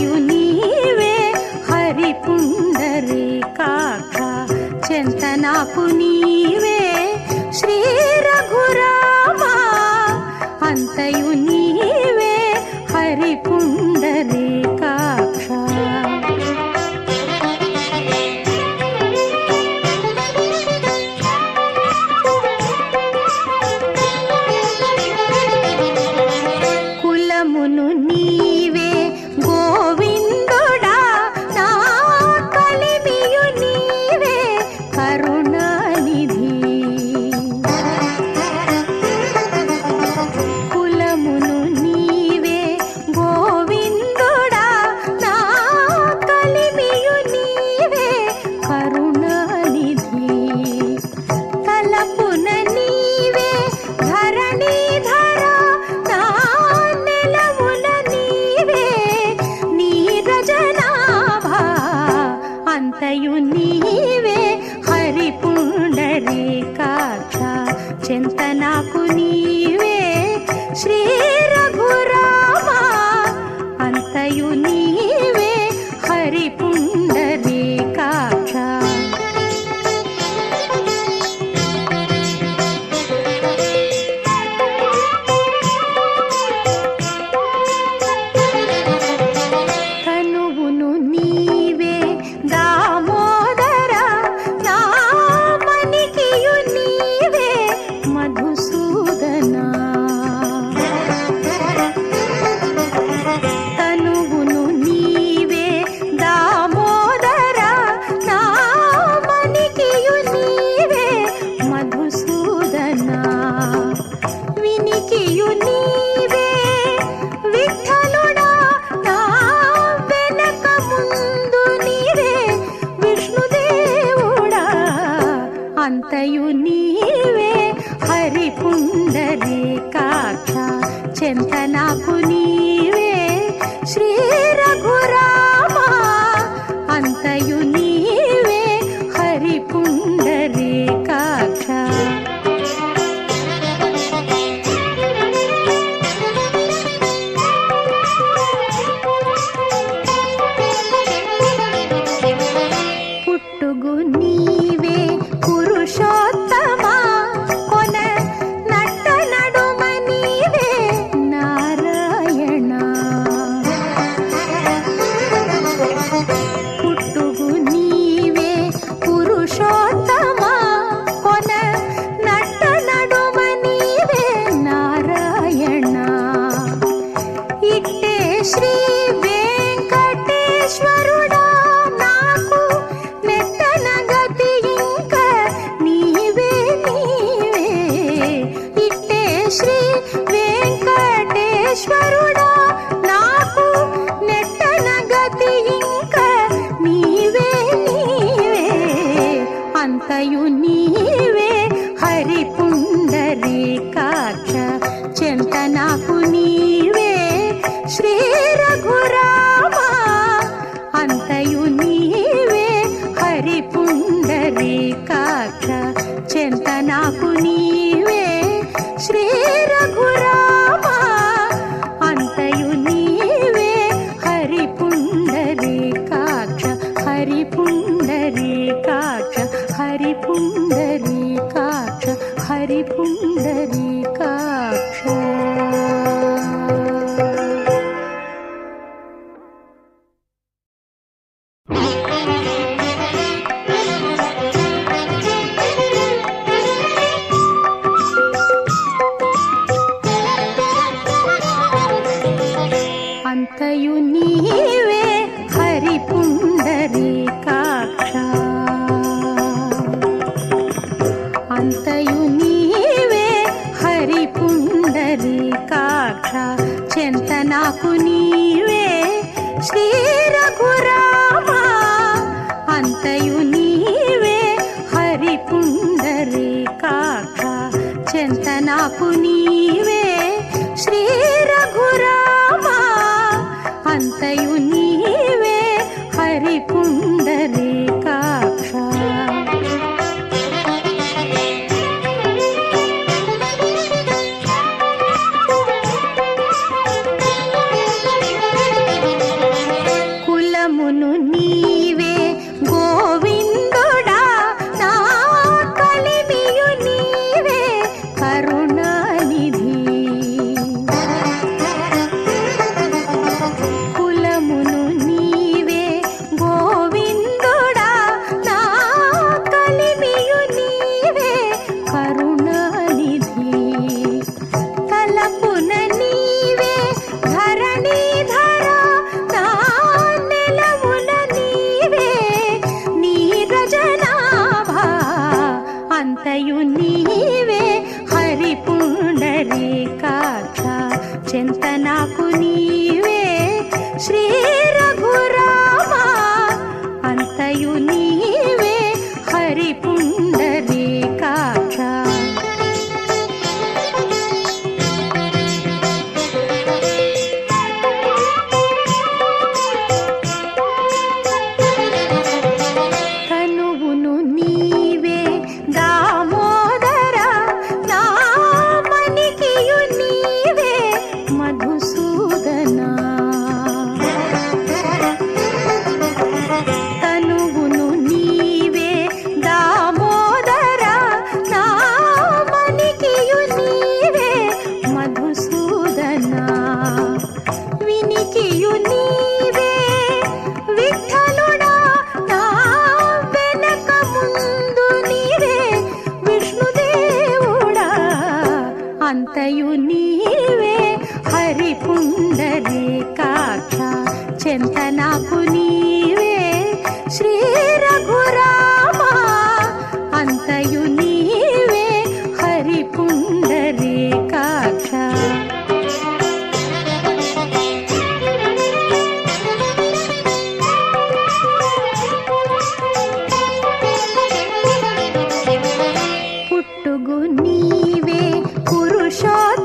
യുന మాతయు నీవే హరి పుండరీకాక్ష చింత నాకు హరియు నీవే హరి పుండరీకాక్ష చెంతనాకు నీవే శ్రీ రఘురామా అంతయు నీ श्री मे ಕೈಯು ನೀ హరి కుండలే నీవే హరిపు పుట్టుగు నీవే పురుషోత్తమా